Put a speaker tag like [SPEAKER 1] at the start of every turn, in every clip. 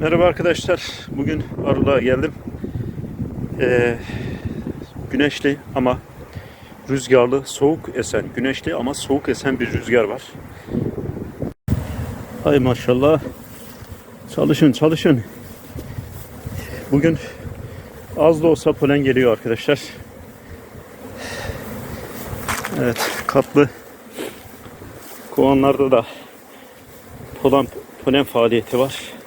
[SPEAKER 1] Merhaba arkadaşlar. Bugün Arı'la geldim. Ee, güneşli ama rüzgarlı, soğuk esen, güneşli ama soğuk esen bir rüzgar var. Ay maşallah. Çalışın, çalışın. Bugün az da olsa polen geliyor arkadaşlar. Evet, katlı kovanlarda da polen, polen faaliyeti var.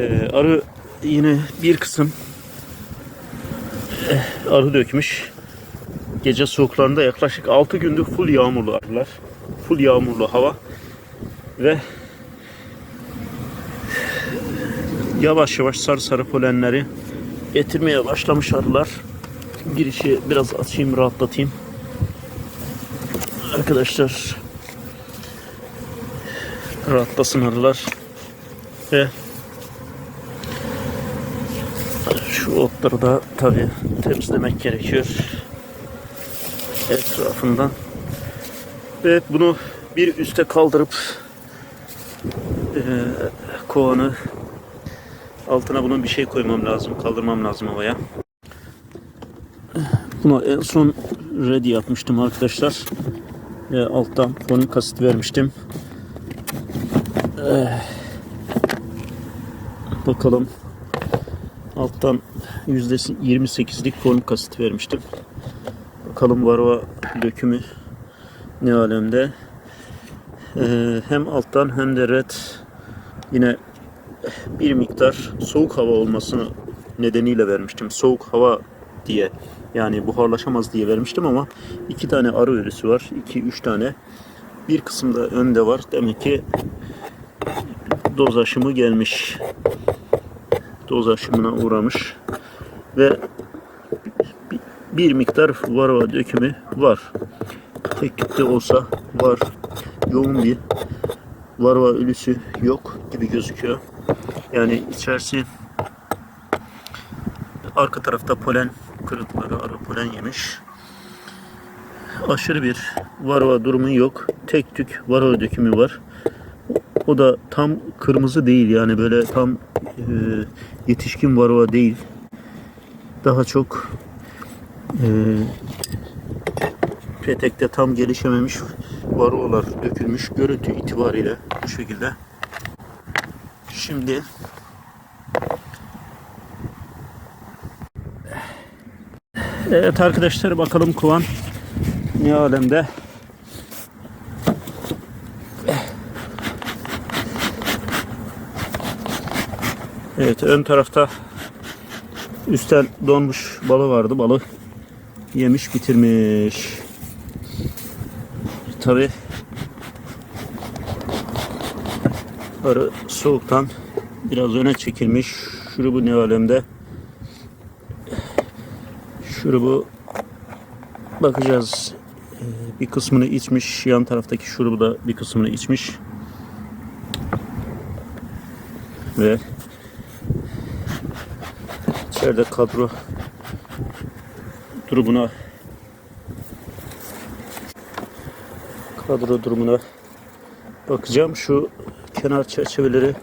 [SPEAKER 1] Ee, arı yine bir kısım eh, arı dökmüş. Gece soğuklarında yaklaşık 6 gündür full yağmurlu arılar. Full yağmurlu hava ve yavaş yavaş sarı sarı polenleri getirmeye başlamış arılar. Girişi biraz açayım rahatlatayım. Arkadaşlar rahatlasın arılar ve şu otları da tabi temizlemek gerekiyor etrafından. Ve bunu bir üste kaldırıp e, kovanı altına bunun bir şey koymam lazım kaldırmam lazım havaya. Buna en son ready yapmıştım arkadaşlar. Ve alttan fonik asit vermiştim. Eh, bakalım alttan %28'lik folik asit vermiştim. Bakalım varva dökümü ne alemde. Ee, hem alttan hem de red. Yine bir miktar soğuk hava olmasını nedeniyle vermiştim. Soğuk hava diye yani buharlaşamaz diye vermiştim ama iki tane arı ölüsü var. İki üç tane. Bir kısımda önde var. Demek ki doz aşımı gelmiş doz aşımına uğramış ve bir- miktar varroa dökümü var. Tek tük de olsa var. Yoğun bir varroa ölüsü yok gibi gözüküyor. Yani içerisi arka tarafta polen kırıntıları arı polen yemiş. Aşırı bir varroa durumu yok. Tek tük varroa dökümü var. O da tam kırmızı değil yani böyle tam e, yetişkin varroa değil. Daha çok e, petekte tam gelişememiş varroalar dökülmüş görüntü itibariyle bu şekilde. Şimdi Evet arkadaşlar bakalım kovan ne alemde. Evet ön tarafta üstten donmuş balı vardı. Balı yemiş bitirmiş. Tabi arı soğuktan biraz öne çekilmiş. Şurubu ne alemde? Şurubu bakacağız. Ee, Bir kısmını içmiş. Yan taraftaki şurubu da bir kısmını içmiş. Ve içeride kadro durumuna kadro durumuna bakacağım. Şu kenar çerçeveleri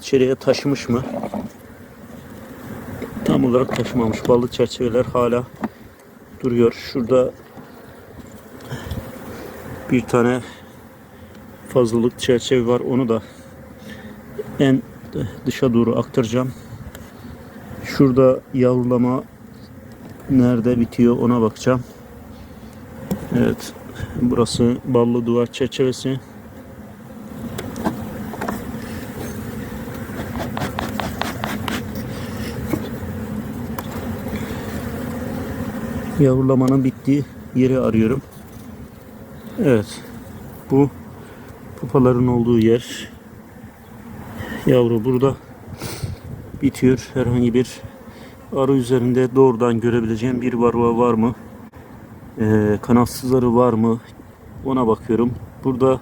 [SPEAKER 1] içeriye taşımış mı? Tam olarak taşımamış. Ballı çerçeveler hala duruyor. Şurada bir tane fazlalık çerçeve var. Onu da en dışa doğru aktaracağım. Şurada yavrulama nerede bitiyor ona bakacağım. Evet. Burası ballı duvar çerçevesi. Yavrulamanın bittiği yeri arıyorum. Evet. Bu pupaların olduğu yer. Yavru burada bitiyor. Herhangi bir arı üzerinde doğrudan görebileceğim bir varroa var mı? Ee, kanatsızları var mı? Ona bakıyorum. Burada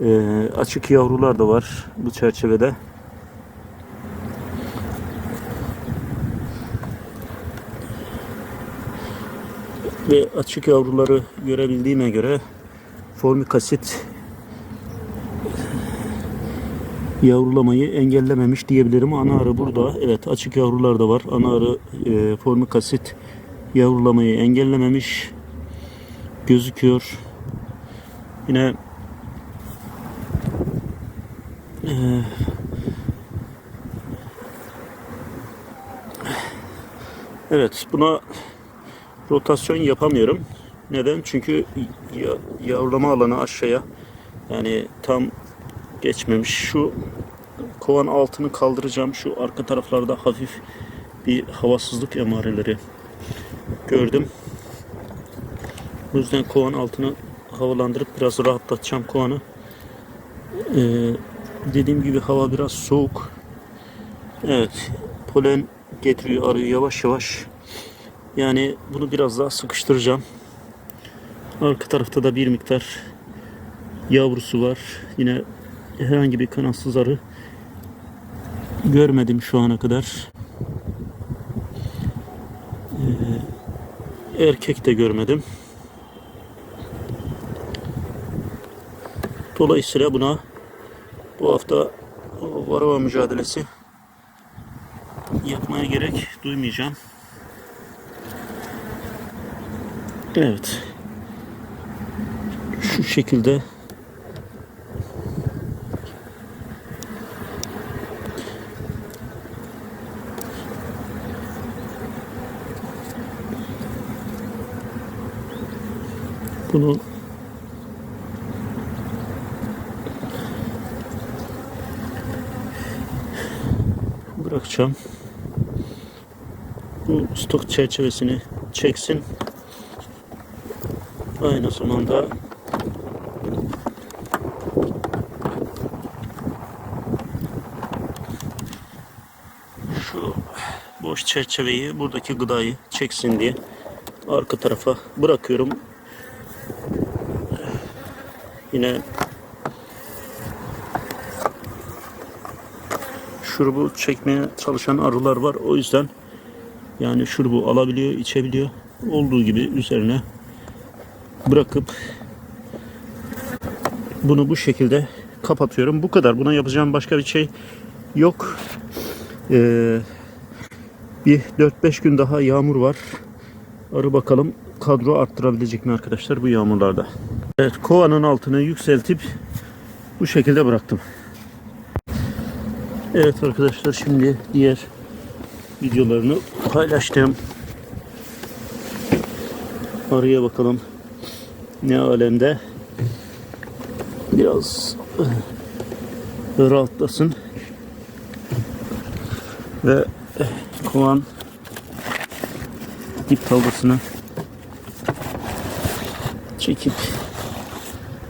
[SPEAKER 1] e, açık yavrular da var bu çerçevede. Ve açık yavruları görebildiğime göre formik asit yavrulamayı engellememiş diyebilirim. Ana arı burada. Evet açık yavrular da var. Ana arı e, formik asit yavrulamayı engellememiş gözüküyor. Yine e, evet buna rotasyon yapamıyorum. Neden? Çünkü ya- yavrulama alanı aşağıya yani tam geçmemiş. Şu kovan altını kaldıracağım. Şu arka taraflarda hafif bir havasızlık emareleri gördüm. O yüzden kovan altını havalandırıp biraz rahatlatacağım kovanı. Ee, dediğim gibi hava biraz soğuk. Evet, polen getiriyor arıyı yavaş yavaş. Yani bunu biraz daha sıkıştıracağım. Arka tarafta da bir miktar yavrusu var. Yine herhangi bir kanatsız arı görmedim şu ana kadar. Ee, erkek de görmedim. Dolayısıyla buna bu hafta varava mücadelesi yapmaya gerek duymayacağım. Evet. Şu şekilde bunu bırakacağım. Bu stok çerçevesini çeksin. Aynı zamanda şu boş çerçeveyi buradaki gıdayı çeksin diye arka tarafa bırakıyorum. Yine şurubu çekmeye çalışan arılar var. O yüzden yani şurubu alabiliyor, içebiliyor. Olduğu gibi üzerine bırakıp bunu bu şekilde kapatıyorum. Bu kadar. Buna yapacağım başka bir şey yok. Ee, bir 4-5 gün daha yağmur var. Arı bakalım kadro arttırabilecek mi arkadaşlar bu yağmurlarda. Evet kovanın altını yükseltip bu şekilde bıraktım. Evet arkadaşlar şimdi diğer videolarını paylaştım. Arıya bakalım ne alemde. Biraz eh, rahatlasın. Ve kovan dip tablasını çekip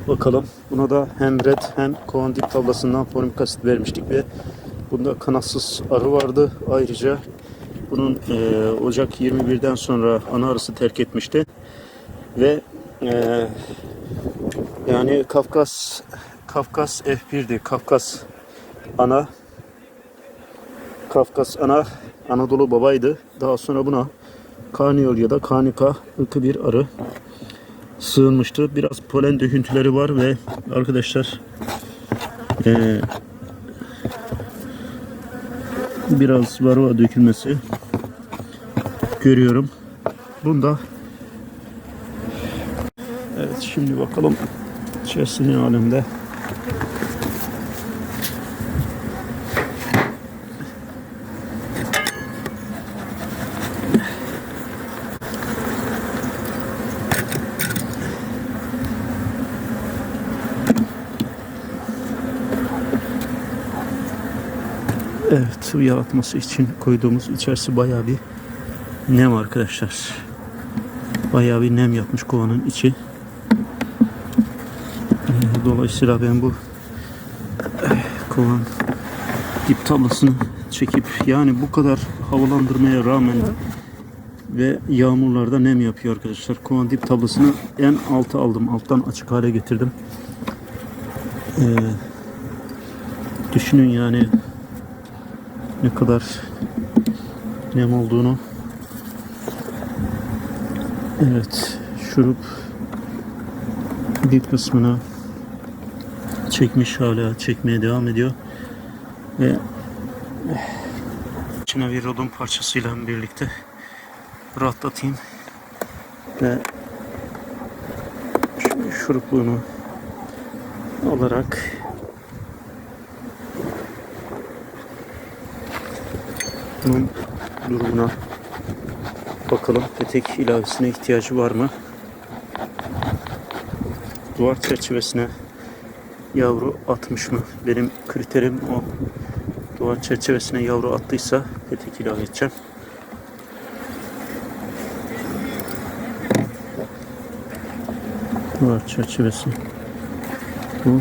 [SPEAKER 1] bakalım. Buna da hem red hem kovan dip tablasından formik asit vermiştik ve bunda kanatsız arı vardı. Ayrıca bunun e, Ocak 21'den sonra ana arısı terk etmişti. Ve e, yani Kafkas Kafkas F1'di. Kafkas ana Kafkas ana Anadolu babaydı. Daha sonra buna Karniyol ya da Karnika ırkı bir arı sığınmıştı. Biraz polen döküntüleri var ve arkadaşlar eee, biraz varroa dökülmesi görüyorum. Bunda Evet şimdi bakalım içerisinde ne alemde. Evet, sıvı yaratması için koyduğumuz içerisi bayağı bir nem arkadaşlar. Bayağı bir nem yapmış kovanın içi. Ee, Dolayısıyla ben bu eh, kovan dip tablasını çekip yani bu kadar havalandırmaya rağmen ve yağmurlarda nem yapıyor arkadaşlar. Kovan dip tablasını en alta aldım. Alttan açık hale getirdim. Ee, düşünün yani ne kadar nem olduğunu. Evet, şurup bir kısmını çekmiş hala çekmeye devam ediyor ve içine bir odun parçasıyla birlikte rahatlatayım ve şu şurupluğunu alarak bunun durumuna bakalım petek ilavesine ihtiyacı var mı? Duvar çerçevesine yavru atmış mı? Benim kriterim o. Duvar çerçevesine yavru attıysa petek ilave edeceğim. Duvar çerçevesi. Bu.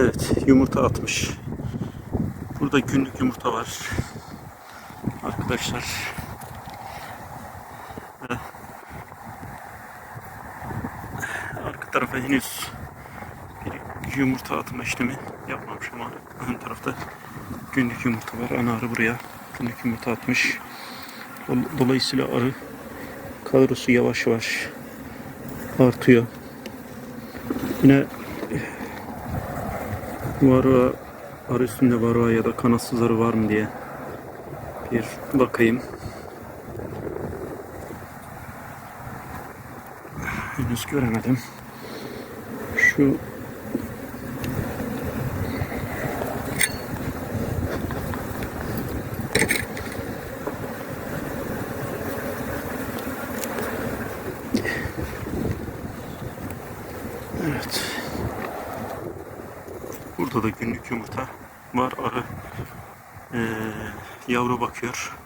[SPEAKER 1] Evet, yumurta atmış. Burada günlük yumurta var. Arkadaşlar. Arka tarafa henüz bir yumurta atma işlemi yapmamış ama ön tarafta günlük yumurta var. Ana arı buraya günlük yumurta atmış. Dol- Dolayısıyla arı kadrosu yavaş yavaş artıyor. Yine Varroa arı üstünde varroa ya da kanatsızları var mı diye bir bakayım. Henüz göremedim. Şu Evet. Burada da günlük yumurta var. Arı eee, yavru bakıyor.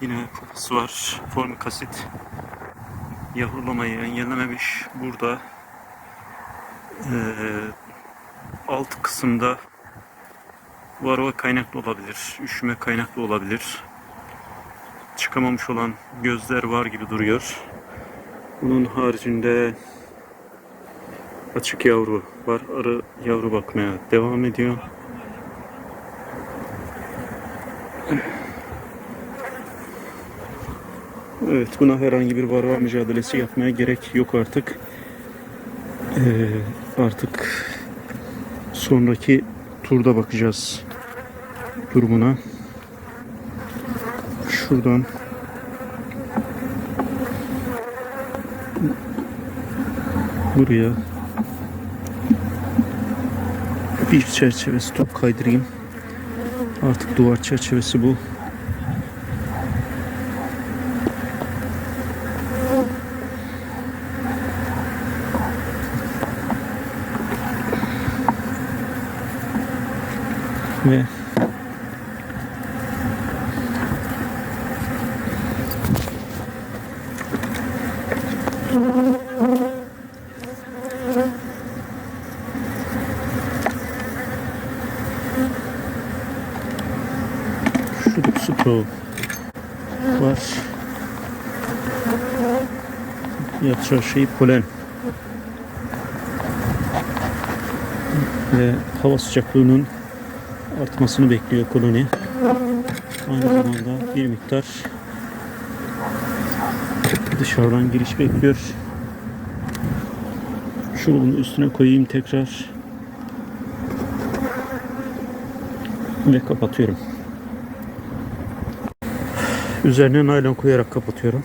[SPEAKER 1] Yine kupası var. Formik asit yavrulamayı engellememiş. Burada eee, alt kısımda varroa kaynaklı olabilir. Üşüme kaynaklı olabilir. Çıkamamış olan gözler var gibi duruyor. Bunun haricinde açık yavru var. Arı yavru bakmaya devam ediyor. Evet buna herhangi bir varroa mücadelesi yapmaya gerek yok artık. Ee, artık sonraki turda bakacağız durumuna. Şuradan buraya bir çerçevesi top kaydırayım. Artık duvar çerçevesi bu. Ve Şurada su pro var. Şey polen. Ve hava sıcaklığının artmasını bekliyor koloni. Aynı zamanda bir miktar dışarıdan giriş bekliyor. Şunu üstüne koyayım tekrar. Ve kapatıyorum. Üzerine naylon koyarak kapatıyorum.